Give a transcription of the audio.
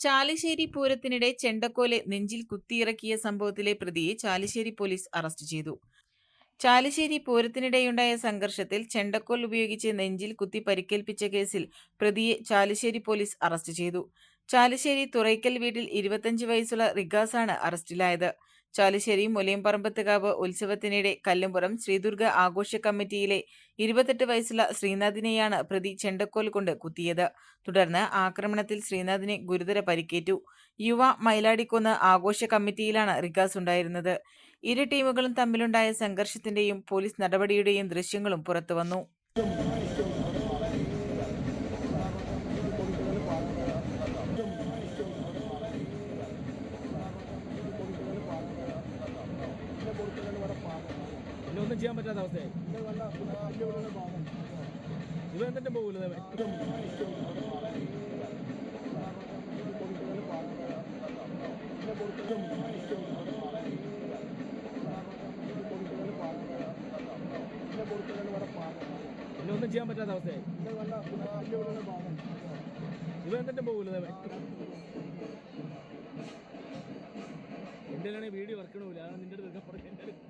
ചാലിശ്ശേരി പൂരത്തിനിടെ ചെണ്ടക്കോലെ നെഞ്ചിൽ കുത്തിയിറക്കിയ സംഭവത്തിലെ പ്രതിയെ Chalissery police arrest ചെയ്തു. ചാലിശ്ശേരി പൂരത്തിനിടെയുണ്ടായ സംഘർഷത്തിൽ ചെണ്ടക്കോൽ ഉപയോഗിച്ച് നെഞ്ചിൽ കുത്തി പരിക്കേൽപ്പിച്ച കേസിൽ പ്രതിയെ ചാലിശ്ശേരി പോലീസ് അറസ്റ്റ് ചെയ്തു. ചാലിശ്ശേരി തുറയ്ക്കൽ വീട്ടിൽ ഇരുപത്തഞ്ച് വയസ്സുള്ള റിഗാസാണ് അറസ്റ്റിലായത്. ചാലിശ്ശേരി മുലയംപറമ്പത്തുകാവ് ഉത്സവത്തിനിടെ കല്ലുംപുറം ശ്രീദുർഗ ആഘോഷ കമ്മിറ്റിയിലെ ഇരുപത്തെട്ട് വയസ്സുള്ള ശ്രീനാഥിനെയാണ് പ്രതി ചെണ്ടക്കോൽ കൊണ്ട് കുത്തിയത്. തുടർന്ന് ആക്രമണത്തിൽ ശ്രീനാഥിനെ ഗുരുതര പരിക്കേറ്റു. യുവ മൈലാടിക്കുന്ന് ആഘോഷ കമ്മിറ്റിയിലാണ് റിഗാസ് ഉണ്ടായിരുന്നത്. ഇരു ടീമുകളും തമ്മിലുണ്ടായ സംഘർഷത്തിന്റെയും പോലീസ് നടപടിയുടെയും ദൃശ്യങ്ങളും പുറത്തുവന്നു. ഒന്നും ചെയ്യാൻ പറ്റാത്ത അവസ്ഥയായി. ഇവ എന്തെങ്കിലും പോകൂല പിന്നെ ഒന്നും ചെയ്യാൻ പറ്റാത്ത അവസ്ഥയായി. ഇവ എന്തെങ്കിലും പോകൂല എന്റെ വീഡിയോ വർക്കണമില്ല അതാണ് നിന്റെ അടുത്ത്